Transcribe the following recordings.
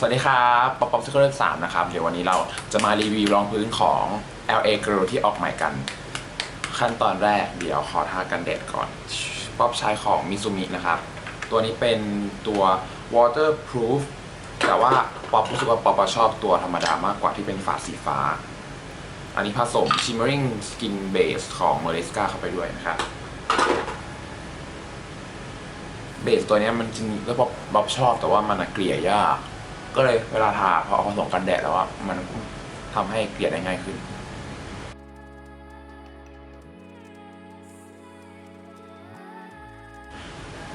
สวัสดีครับป๊อปป๊อปซิคเกิลสามนะครับ เดี๋ยววันนี้เราจะมารีวิวรองพื้นของ LA Girl ที่ออกใหม่กัน ขั้นตอนแรกเดี๋ยวขอทากันแดดก่อน ป๊อปใช้ของมิซูมินะครับ ตัวนี้เป็นตัว waterproof แต่ว่าป๊อปรู้สึกว่าป๊อปชอบตัวธรรมดามากกว่าที่เป็นฝาสีฟ้า อันนี้ผสม shimmering skin base ของ m e r i s c a เข้าไปด้วยนะครับเบสตัวนี้มันจริงแล้วป๊อปชอบแต่ว่ามันเกลี่ยยาก ก็เลยเวลาทาพอเอาผสมกันแดดแล้วว่ามันทำให้เกลี่ยได้ง่ายขึ้น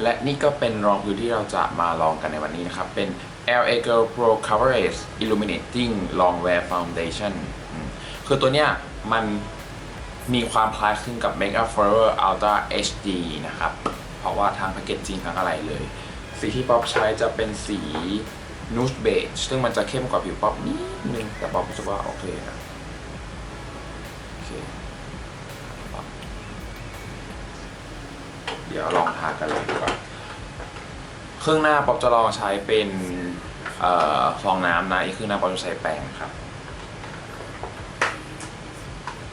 และนี่ก็เป็นรองพื้นที่เราจะมาลองกันในวันนี้นะครับ เป็น LA Girl Pro Coverage Illuminating Long Wear Foundation คือตัวเนี้ยมันมีความคล้ายคลึงกับ Make Up Forever Ultra HD นะครับ เพราะว่าทางแพ็กเกจจริงทั้งอะไรเลย สีที่ป๊อปใช้จะเป็นสี นูชเบจซึ่งมันจะเข้มกว่าผิวป๊อปนิดนึงแต่ป๊อปรู้สึกว่าโอเคนะโอเคเดี๋ยวลองทากันเลยดีกว่าครึ่งหน้าป๊อปจะลองใช้เป็นฟองน้ำนะอีกครึ่งหน้าป๊อปจะใช้แป้งครับ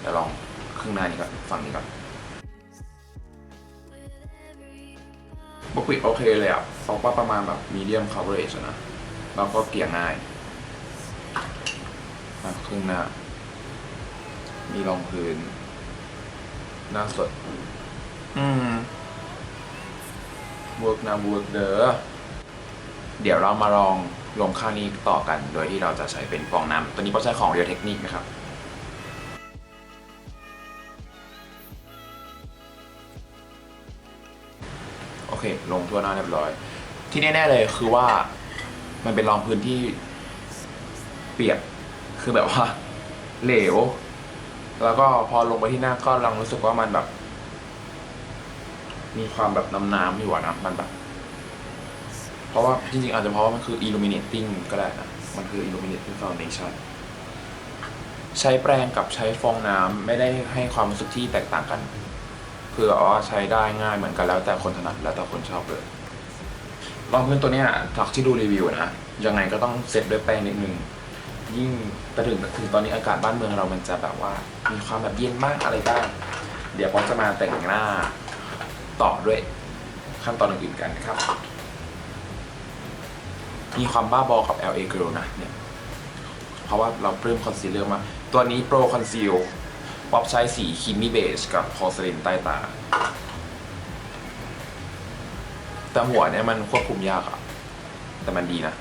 เดี๋ยวลองครึ่งหน้านี้ก่อนฝั่งนี้ก่อนปกปิโอเคเลยอะป๊อปว่าประมาณแบบมีเดียมคาร์บอเรจนะ เราก็เกี่ยง่ายมาครึ่งหน้า มีรองพื้น หน้าสด อืมเวกนะบวกเด้อเดี๋ยวเรามาลองลงค่านี้ต่อกัน โดยที่เราจะใช้เป็นฟองน้ำตัวนี้เก็ใช้ของเรียลเทคนิคนะครับโอเค ลงทั่วหน้าเรียบร้อย ที่แน่ ๆ เลยคือว่า มันเป็นรองพื้นที่เปียกคือแบบว่า เหลว แล้วก็พอลงไปที่หน้าก็ลังรู้สึกว่ามันแบบ มีความแบบน้ำน้ำอยู่อะนะมันแบบ เพราะว่าจริงๆ อาจจะเพราะว่ามันคืออิลูมิเนตติ้งก็ได้นะ มันคือ illuminating foundation ใช้แปรงกับใช้ฟองน้ำไม่ได้ให้ความรู้สึกที่แตกต่างกัน คืออ๋อใช้ได้ง่ายเหมือนกันแล้วแต่คนถนัดแล้วแต่คนชอบเลย รองพื้นตัวเนี้ยจากที่ดูรีวิวนะ ยังไงก็ต้องเซตด้วยแป้งนิดนึง ยิ่งกระถึงถึงตอนนี้อากาศบ้านเมืองเรามันจะแบบว่า มีความแบบเย็นมากอะไรบ้าง เดี๋ยวผมจะมาแต่งหน้าต่อด้วยขั้นตอนอื่นๆกันครับ มีความบ้าบอกับ LA Girl นะเนี่ย เพราะว่าเราเพิ่มคอนซีลเลอร์มา ตัวนี้โปรคอนซีลป๊อปใช้สีคิมมี่เบจกับพอสลินใต้ตา แต่หัวเนี่ยมันควบคุมยากอะแต่มันดีนะ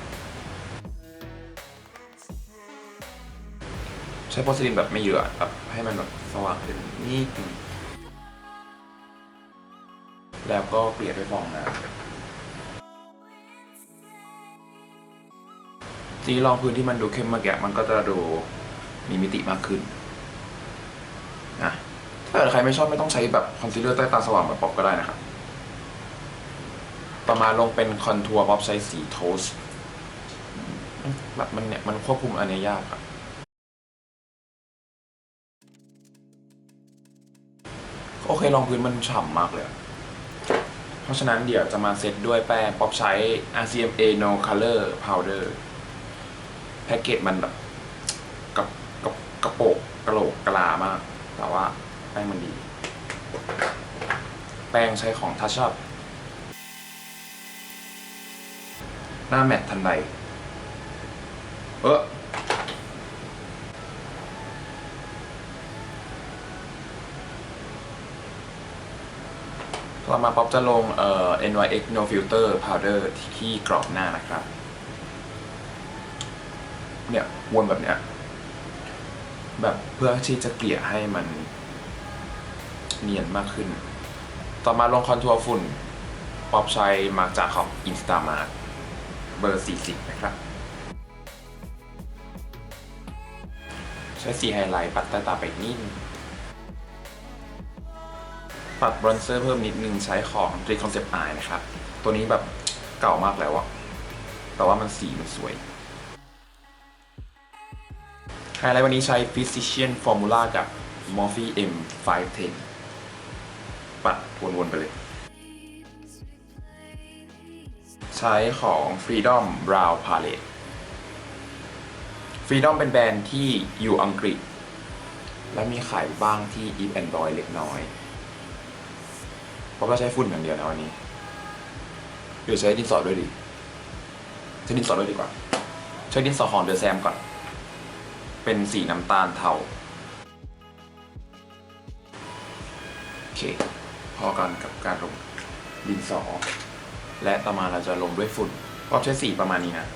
ใช้โพสลินแบบไม่เยอะแบบให้มันแบบสว่างขึ้นนี่แล้วก็เปลี่ยด้วยฟองนะจริงลองพื้นที่มันดูเข้มมากแกะมันก็จะดูมีมิติมากขึ้นนะถ้าเกิดใครไม่ชอบไม่ต้องใช้แบบคอนซีลเลอร์ใต้ตาสว่างแบบปอบก็ได้นะครับ ประมาณลงเป็นคอนทัวร์บ๊อบไซส์สีโทสแบบมันเนี่ยมันควบคุมอันจยากอะโอเครองพื้นมันฉ่ำมากเลย เพราะฉะนั้นเดี๋ยวจะมาเซตด้วยแป้งป๊อบใช้ RCMA No Color Powder แพ็กเกจมันแบบกับกับกระโปกกระโหลกกลามาก แต่ว่าแป้งมันดี แป้งใช้ของทัชช u p หน้าแมตทันใด เออต่อมาป๊อปจะลงเอ่อ NYX No Filter Powder ที่กรอบหน้านะครับ เนี่ยวนแบบเนี้ย แบบเพื่อที่จะเกลี่ยให้มันเนียนมากขึ้น ต่อมาลงคอนทัวร์ฝุ่น ป๊อปใช้มาจากของ Instamart เบอร์ 40 นะครับ ใช้สีไฮไลท์ปัดตาตาไปนิ่งปัดบรอนเซอร์เพิ่มนิดนึงใช้ของรีคอนเซปต์อายนะครับ ตัวนี้แบบเก่ามากแล้วอะแต่ว่ามันสีมันสวยไฮไลท์วันนี้ใช้ Physician Formula กับ Morphe M510 ปัดวนๆไปเลย ใช้ของ Freedom Brown Palette Freedom เป็นแบรนด์ที่อยู่อังกฤษ และมีขายบ้างที่ Eve and Boy เล็กน้อย เพราะว่าใช้ฝุ่นอย่างเดียวนะวันนี้เดี๋ยวใช้ดินสอด้วยดีใช้ดินสอด้วยดีกว่า ใช้ดินสอของเดอะแซมก่อน เป็นสีน้ำตาลเทาโอเค พอกันกับการลงดินสอ และต่อมาเราจะลงด้วยฝุ่นก็ใช้สีประมาณนี้นะ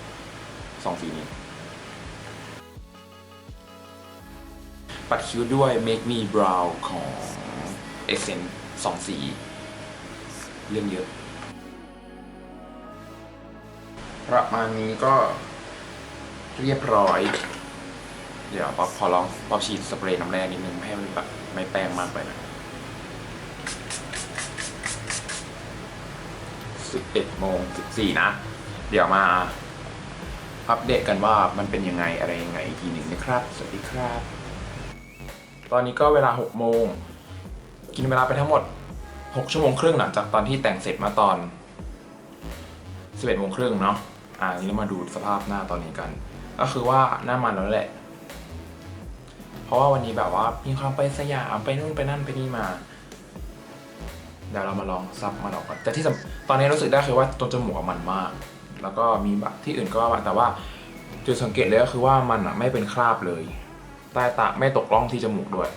สองสีนี้ ปัดคิ้วด้วย Make Me Brown ของ Essence สองสี เรื่องเยอะ ประมาณนี้ก็เรียบร้อย เดี๋ยวป๊อปพอลองป๊อปฉีดสเปรย์น้ำแร่นิดนึงให้มันแบบไม่แป้งมากไปนะ 11โมง14 นะ เดี๋ยวมาอัปเดตกันว่ามันเป็นยังไงอะไรยังไงอีกทีหนึ่งนะครับ สวัสดีครับ ตอนนี้ก็เวลา 6 โมง กินเวลาไปทั้งหมด 6 ชั่วโมงครึ่งหลังจากตอนที่แต่งเสร็จมาตอน 11โมงครึ่งเนาะ อ่า นี่เรามาดูสภาพหน้าตอนนี้กัน ก็คือว่าหน้ามันแล้วแหละ เพราะว่าวันนี้แบบว่ามีความไปสยามไปนู่นไปนั่นไปนี่มา เดี๋ยวเรามาลองซับมันออกก่อนแต่ที่ตอนนี้รู้สึกได้คือว่าตรงจมูกมันมาก แล้วก็มีแบบที่อื่นก็แต่ว่าจุดสังเกตเลยก็คือว่ามันไม่เป็นคราบเลย ใต้ตาไม่ตกร่องที่จมูกด้วย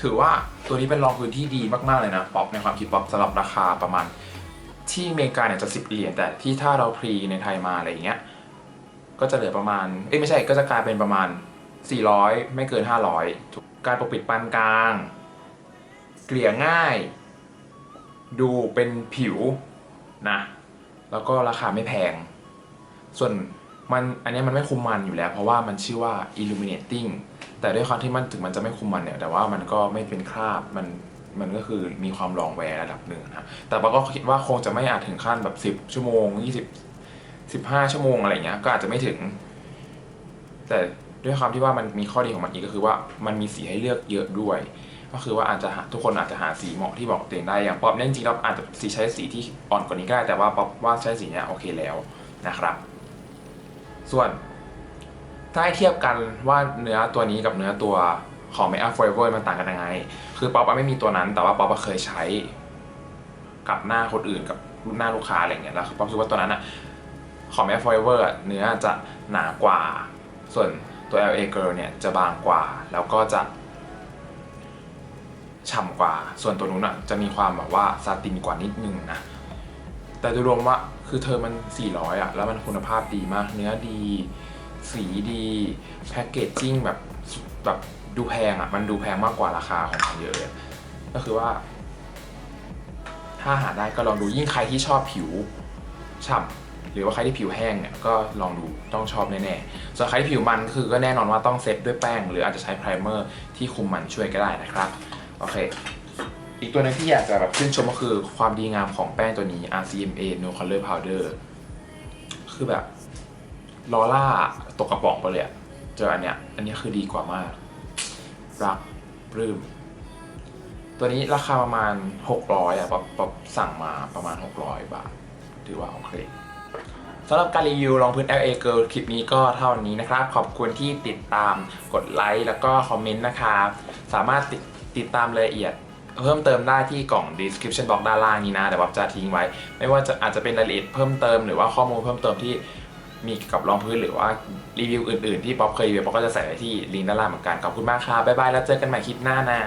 ถือว่าตัวนี้เป็นรองพื้นที่ดีมากๆเลยนะป๊อปในความคิดป๊อปสำหรับราคาประมาณ ที่อเมริกาเนี่ยจะสิบเหรียญแต่ที่ถ้าเราพรีในไทยมาอะไรอย่างเงี้ยก็จะเหลือประมาณเอ้ยไม่ใช่ก็จะกลายเป็นประมาณ 400 ไม่เกิน 500 การปกปิดปานกลาง เกลี่ยง่าย ดูเป็นผิวนะ แล้วก็ราคาไม่แพง ส่วนมันอันนี้มันไม่คุมมันอยู่แล้ว เพราะว่ามันชื่อว่า illuminating แต่ด้วยความที่มันถึงมันจะไม่คุมมันเนี่ย แต่ว่ามันก็ไม่เป็นคราบมันมันก็คือมีความลองแวร์ระดับหนึ่งนะแต่ปาก็คิดว่าคงจะไม่อาจถึงขั้นแบบ 10 ชั่วโมง 20 15 ชั่วโมงอะไรเงี้ยก็อาจจะไม่ถึง แต่ด้วยความที่ว่ามันมีข้อดีของมันอีกก็คือว่ามันมีสีให้เลือกเยอะด้วย ก็คือว่าอาจจะหาทุกคนอาจจะหาสีเหมาะที่บอกตัวเองได้อย่างป๊อปเนี่ยจริงๆแล้วอาจจะสีใช้สีที่อ่อนกว่านี้ก็ได้แต่ว่าป๊อปว่าใช้สีเนี้ยโอเคแล้วนะครับ ส่วนถ้าให้เทียบกันว่าเนื้อตัวนี้กับเนื้อตัวของ Make Up Forever มันต่างกันยังไง คือป๊อปอะไม่มีตัวนั้น แต่ว่าป๊อปเคยใช้ กับหน้าคนอื่นกับหน้าลูกค้าอะไรเงี้ยแล้วป๊อปคิดว่าตัวนั้นอะของ Make Up Forever เนื้อจะหนากว่า ส่วนตัว LA Girl เนี่ยจะบางกว่า แล้วก็จะ ฉ่ำกว่า ส่วนตัวนู้นอะจะมีความแบบว่าซาตินกว่านิดนึงนะ แต่โดยรวมว่าคือเธอมัน 400 อะ แล้วมันคุณภาพดีมาก เนื้อดี สีดีแพคเกจจิ้งแบบแบบดูแพงอะ มันดูแพงมากกว่าราคาของมันเยอะเลยก็คือว่า ถ้าหาได้ก็ลองดูยิ่งใครที่ชอบผิวฉ่ำหรือว่าใครที่ผิวแห้งเนี่ยก็ลองดูต้องชอบแน่ๆส่วนใครที่ผิวมันคือก็แน่นอนว่าต้องเซตด้วยแป้ง หรืออาจจะใช้ไพรเมอร์ที่คุมมันช่วยก็ได้นะครับ โอเค อีกตัวหนึงที่อยากจะแบบชื่นชมก็คือความดีงามของแป้งตัวนี้ RCMA No Color Powder คือแบบลอล่าตกกระป๋องไปเลยอะเจออันเนี้ย อันนี้คือดีกว่ามาก รักปลื้ม ตัวนี้ราคาประมาณ 600อะป๊อปป๊อสั่งมาประมาณ 600 บาท ถือว่าโอเคสำหรับการรีวิวรองพื้น LA Girl คลิปนี้ก็เท่านี้นะครับ ขอบคุณที่ติดตามกดไลค์แล้วก็คอมเมนต์นะครับ สามารถติด ติดตามรายละเอียดเพิ่มเติมได้ที่กล่อง description box ด้านล่างนี้นะแต่ว่าจะทิ้งไว้ ไม่ว่าจะอาจจะเป็นรายละเอียดเพิ่มเติมหรือว่าข้อมูลเพิ่มเติมที่มีกับรองพื้นหรือว่ารีวิวอื่นๆ ที่ป๊อปเคยรีวิวป๊อปก็จะใส่ไว้ที่ลิงก์ด้านล่างเหมือนกันขอบคุณมากครับบ๊ายบายแล้วเจอกันใหม่คลิปหน้านะ